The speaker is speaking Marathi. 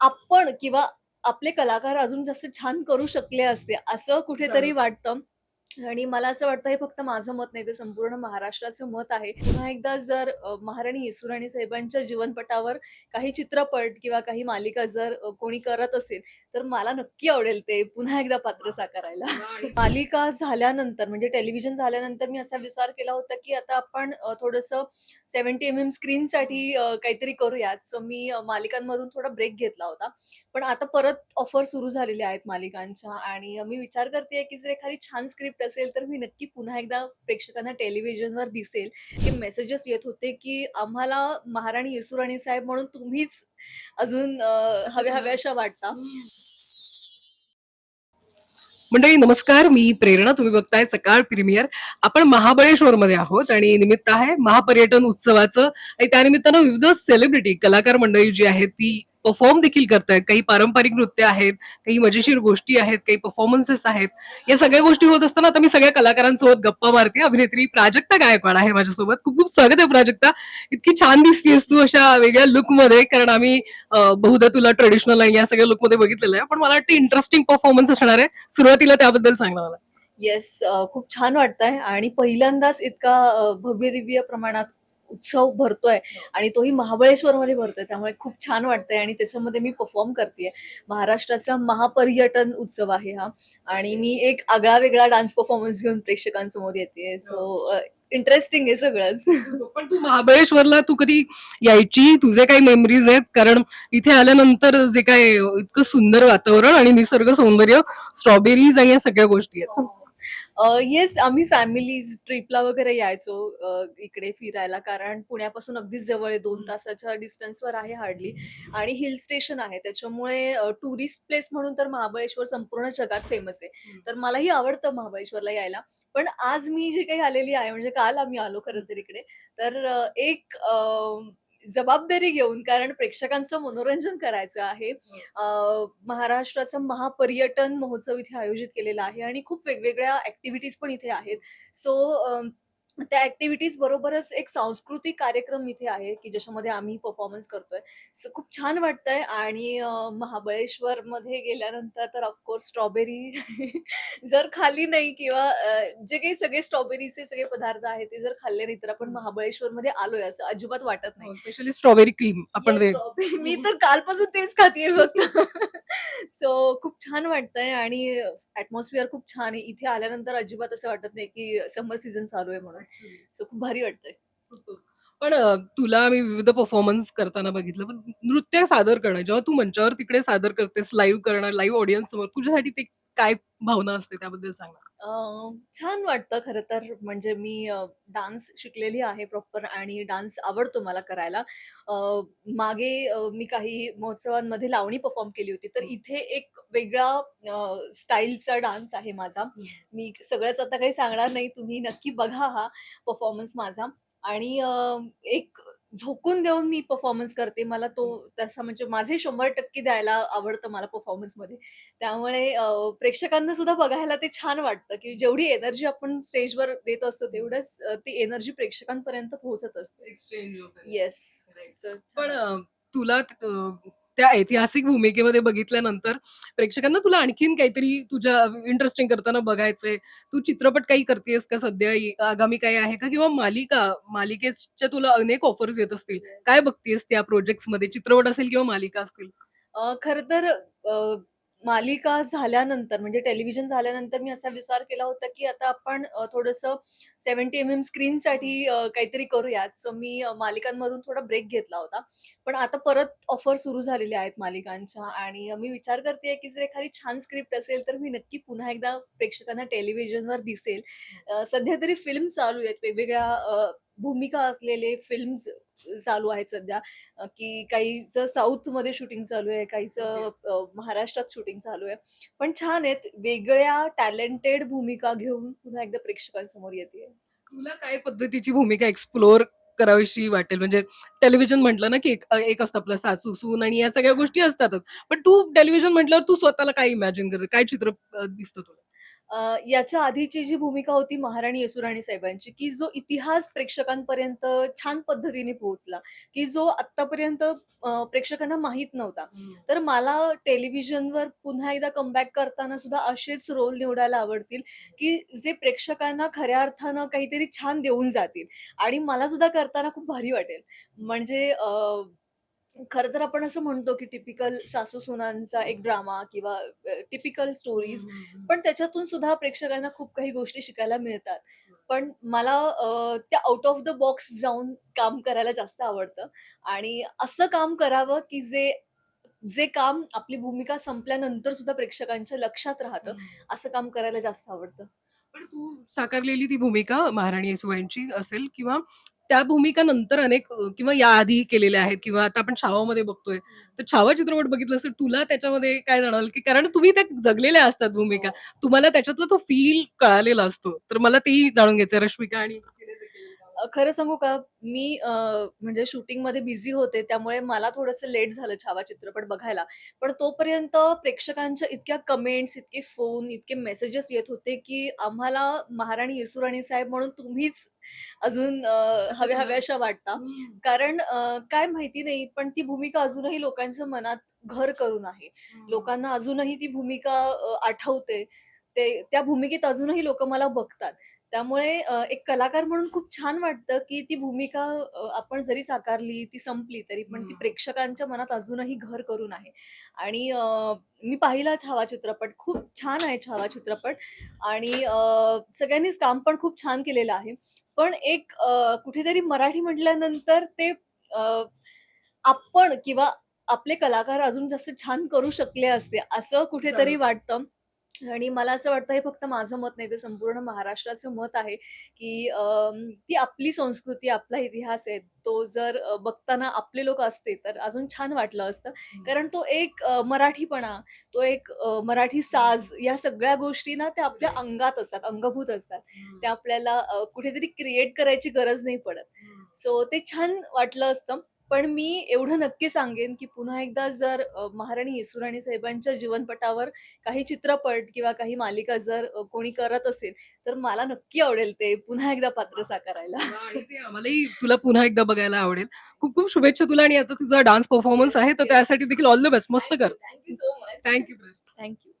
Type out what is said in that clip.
आपण किंवा आपले कलाकार अजून जास्त छान करू शकले असते, असं कुठेतरी वाटतं. आणि मला असं वाटतं हे फक्त माझं मत नाही, ते संपूर्ण महाराष्ट्राचं मत आहे. पुन्हा एकदा जर महाराणी येसूराणी साहेबांच्या जीवनपटावर काही चित्रपट किंवा काही मालिका जर कोणी करत असेल, तर मला नक्की आवडेल ते पुन्हा एकदा पात्र साकारायला. मालिका झाल्यानंतर म्हणजे टेलिव्हिजन झाल्यानंतर मी असा विचार केला होता, की आता आपण अ, सेव्हन्टी एम-एम स्क्रीनसाठी काहीतरी करूयात. सो मी मालिकांमधून थोडा ब्रेक घेतला होता. पण आता परत ऑफर सुरू झालेल्या आहेत मालिकांच्या आणि मी विचार करतेय, की जर एखादी छान स्क्रिप्ट असेल, तर मी नक्की पुन्हा एकदा प्रेक्षकांना टेलिव्हिजनवर दिसेल. की मेसेजेस येत होते, की आम्हाला महाराणी येसुराणी साहेब म्हणून तुम्हीच अजून हव्या-हव्याशा वाटता. मंडळी नमस्कार. मी प्रेरणा. तुम्ही बघताय सकाळ प्रीमियर. आपण महाबळेश्वर मध्ये आहोत आणि निमित्त आहे महापर्यटन उत्सवाचं. आणि त्यानिमित्तानं विविध सेलिब्रिटी कलाकार मंडळी जी आहेत ती परफॉर्म देखील करतायत काही पारंपरिक नृत्य आहेत काही मजेशीर गोष्टी आहेत काही परफॉर्मन्सेस आहेत. या सगळ्या गोष्टी होत असताना आता मी सगळ्या कलाकारांसोबत गप्पा मारते. अभिनेत्री प्राजक्ता गायकवाड आहे माझ्यासोबत. खूप खूप स्वागत आहे प्राजक्ता. इतकी छान दिसतीयस तू अशा वेगळ्या लुकमध्ये कारण आम्ही बहुधा तुला ट्रेडिशनल या सगळ्या लुकमध्ये बघितलेलं आहे. पण मला वाटतं इंटरेस्टिंग परफॉर्मन्स असणार आहे. सुरुवातीला त्याबद्दल सांगणार मला. येस खूप छान वाटतंय. आणि पहिल्यांदाच इतका भव्य-दिव्य प्रमाणात उत्सव भरतोय आणि तोही महाबळेश्वरमध्ये भरतोय. त्यामुळे खूप छान वाटतंय आणि त्याच्यामध्ये मी परफॉर्म करतेय. महाराष्ट्राचा महापर्यटन उत्सव आहे हा आणि मी एक आगळा-वेगळा डान्स परफॉर्मन्स घेऊन प्रेक्षकांसमोर येतेय. सो इंटरेस्टिंग आहे सगळंच. पण तू महाबळेश्वरला तू कधी यायची तुझे काही मेमरीज आहेत कारण इथे आल्यानंतर जे काय इतकं सुंदर वातावरण आणि निसर्ग सौंदर्य स्ट्रॉबेरीज आणि या सगळ्या गोष्टी आहेत येस आम्ही फॅमिलीज ट्रिपला वगैरे यायचो इकडे फिरायला कारण पुण्यापासून अगदीच जवळ आहे 2 तासाच्या डिस्टन्सवर आहे हार्डली आणि हिल स्टेशन आहे त्याच्यामुळे टुरिस्ट प्लेस म्हणून तर महाबळेश्वर संपूर्ण जगात फेमस आहे. तर मलाही आवडतं महाबळेश्वरला यायला. पण आज मी जी काही आलेली आहे म्हणजे काल आम्ही आलो खरं तर इकडे. तर एक जबाबदारी घेऊन कारण प्रेक्षकांचं मनोरंजन करायचं आहे. महाराष्ट्राचा महापर्यटन महोत्सव इथे आयोजित केलेला आहे आणि खूप वेगवेगळ्या ऍक्टिव्हिटीज पण इथे आहेत. सो अ, त्या ॲक्टिव्हिटीज बरोबरच एक सांस्कृतिक कार्यक्रम इथे आहे, की ज्याच्यामध्ये आम्ही परफॉर्मन्स करतोय. सो खूप छान वाटतंय आणि अ, महाबळेश्वरमध्ये गेल्यानंतर तर ऑफ कोर्स स्ट्रॉबेरी जर खाल्ली नाही किंवा जे काही सगळे स्ट्रॉबेरीचे सगळे पदार्थ आहेत, ते जर खाल्ले नाही, तर आपण महाबळेश्वरमध्ये आलोय असं अजिबात वाटत नाही. स्पेशली स्ट्रॉबेरी क्रीम आपण मी तर कालपासून तेच खातीये फक्त. सो खूप छान वाटतंय आणि ॲटमॉस्फिअर खूप छान आहे. इथे आल्यानंतर अजिबात असं वाटत नाही, की समर सीझन चालू आहे म्हणून. सो खूप भारी वाटतंय. पण अ, तुला मी विविध परफॉर्मन्स करताना बघितलं पण नृत्य सादर करणं जेव्हा तू मंचावर तिकडे सादर करतेस लाईव्ह करणं लाईव्ह ऑडियन्स समोर तुझ्यासाठी ते काय भावना असते त्याबद्दल सांग अ, छान वाटतं खरं तर म्हणजे मी डान्स शिकलेली आहे प्रॉपर आणि डान्स आवडतो मला करायला. अ, मागे अ, मी काही महोत्सवांमध्ये लावणी परफॉर्म केली होती. तर इथे एक वेगळा स्टाईलचा डान्स आहे माझा. मी सगळंच आता काही सांगणार नाही. तुम्ही नक्की बघा हा परफॉर्मन्स माझा आणि अ, एक झोकून देऊन मी परफॉर्मन्स करते. मला तो तसा म्हणजे माझे 100% द्यायला आवडतं मला परफॉर्मन्समध्ये. त्यामुळे प्रेक्षकांना सुद्धा बघायला ते छान वाटतं, की जेवढी एनर्जी आपण स्टेजवर देत असतो, तेवढंच ती एनर्जी प्रेक्षकांपर्यंत पोहोचत असते. Exchange yes. पण तुला त्या ऐतिहासिक भूमिकेमध्ये बघितल्यानंतर प्रेक्षकांना तुला आणखीन काहीतरी तुझ्या इंटरेस्टिंग करताना बघायचंय. तू चित्रपट काही करतेयस का सध्या? आगामी काही आहे का? किंवा मालिका, मालिकेच्या तुला अनेक ऑफर्स येत असतील. काय बघतीयेस त्या प्रोजेक्ट्समध्ये? चित्रपट असेल किंवा मालिका असतील? खरं तर मालिका झाल्यानंतर म्हणजे टेलिव्हिजन झाल्यानंतर मी असा विचार केला होता, की आता आपण थोडस सेव्हन्टी एम-एम स्क्रीनसाठी साठी काहीतरी करूयात. सो मी मालिकांमधून थोडा ब्रेक घेतला होता. पण आता परत ऑफर सुरू झालेल्या आहेत मालिकांच्या आणि मी विचार करते की जर एखादी छान स्क्रिप्ट असेल, तर मी नक्की पुन्हा एकदा प्रेक्षकांना टेलिव्हिजनवर दिसेल. सध्या तरी फिल्म चालू आहेत. वेगवेगळ्या भूमिका असलेले फिल्म्स चालू आहेत सध्या. की काहीचं साऊथमध्ये शूटिंग चालू आहे, काहीचं महाराष्ट्रात शूटिंग चालू आहे. पण छान आहेत. वेगळ्या टॅलेंटेड भूमिका घेऊन पुन्हा एकदा प्रेक्षकांसमोर येतेय. तुला काय पद्धतीची भूमिका एक्सप्लोर करावीशी वाटेल? म्हणजे टेलिव्हिजन म्हटलं ना, की एक एक असतं आपलं सासू-सून आणि या सगळ्या गोष्टी असतातच. पण तू टेलिव्हिजन म्हटल्यावर तू स्वतःला काय इमॅजिन करते? काय चित्र दिसतं तुला? याच्या आधीची जी भूमिका होती महाराणी येसुराणी साहेबांची की जो इतिहास प्रेक्षकांपर्यंत छान पद्धतीने पोहोचला की जो आत्तापर्यंत अ, प्रेक्षकांना माहीत नव्हता. तर मला टेलिव्हिजनवर पुन्हा एकदा कमबॅक करताना सुद्धा असेच रोल निवडायला आवडतील की जे प्रेक्षकांना खऱ्या अर्थानं काहीतरी छान देऊन जातील. आणि मला सुद्धा करताना खूप भारी वाटेल. म्हणजे खरं तर आपण असं म्हणतो की टिपिकल सासू सुनांचा एक ड्रामा किंवा टिपिकल स्टोरीज पण त्याच्यातून सुद्धा प्रेक्षकांना खूप काही गोष्टी शिकायला मिळतात. पण मला त्या आउट ऑफ द बॉक्स जाऊन काम करायला जास्त आवडतं. आणि असं काम करावं की जे जे काम आपली भूमिका संपल्यानंतर सुद्धा प्रेक्षकांच्या लक्षात राहतं असं काम करायला जास्त आवडतं. पण तू साकारलेली ती भूमिका महाराणी येसुबाईंची असेल किंवा त्या भूमिका नंतर अनेक किंवा याआधी केलेल्या आहेत किंवा आता आपण छावामध्ये बघतोय. तर छावा चित्रपट बघितलं असेल तुला त्याच्यामध्ये काय जाणवलं की कारण तुम्ही त्या जगलेल्या असतात भूमिका. तुम्हाला त्याच्यातला तो फील कळालेला असतो. तर मला तेही जाणून घ्यायचं रश्मिका आणि खरं सांगू का? मी म्हणजे शूटिंगमध्ये बिझी होते त्यामुळे मला थोडंसं लेट झालं छावा चित्रपट बघायला. पण तोपर्यंत प्रेक्षकांच्या इतक्या कमेंट्स इतके फोन इतके मेसेजेस येत होते की आम्हाला महाराणी येसुराणी साहेब म्हणून तुम्हीच अजून हव्या हव्याशा वाटता. कारण काय माहिती नाही पण ती भूमिका अजूनही लोकांच्या मनात घर करून आहे. लोकांना अजूनही ती भूमिका आठवते. ते त्या भूमिकेत अजूनही लोक मला बघतात. त्यामुळे एक कलाकार म्हणून खूप छान वाटतं की ती भूमिका आपण जरी साकारली ती संपली तरी पण ती. प्रेक्षकांच्या मनात अजूनही घर करून आहे आणि मी पाहिला छावा चित्रपट खूप छान आहे छावा चित्रपट आणि सगळ्यांनीच काम पण खूप छान केलेलं आहे पण एक कुठेतरी मराठी म्हटल्यानंतर ते आपण किंवा आपले कलाकार अजून जास्त छान करू शकले असते असं कुठेतरी. वाटतं आणि मला असं वाटतं हे फक्त माझं मत नाही ते संपूर्ण महाराष्ट्राचं मत आहे की ती आपली संस्कृती आपला इतिहास आहे. तो जर बघताना आपले लोक असते तर अजून छान वाटलं असतं. कारण तो एक मराठीपणा तो एक मराठी साज या सगळ्या गोष्टी ना त्या आपल्या अंगात असतात अंगभूत असतात. त्या आपल्याला कुठेतरी क्रिएट करायची गरज नाही पडत. सो ते छान वाटलं असतं. पण मी एवढं नक्की सांगेन की पुन्हा एकदा जर अ, महाराणी येसुराणी साहेबांच्या जीवनपटावर काही चित्रपट किंवा काही मालिका जर अ, कोणी करत असेल तर मला नक्की आवडेल ते पुन्हा एकदा पात्र साकारायला. आणि ते आम्हालाही तुला पुन्हा एकदा बघायला आवडेल. खूप खूप शुभेच्छा तुला आणि आता तुझा डान्स परफॉर्मन्स आहे तर त्यासाठी देखील ऑल द बेस्ट. मस्त कर. Thank you so much thank you thank you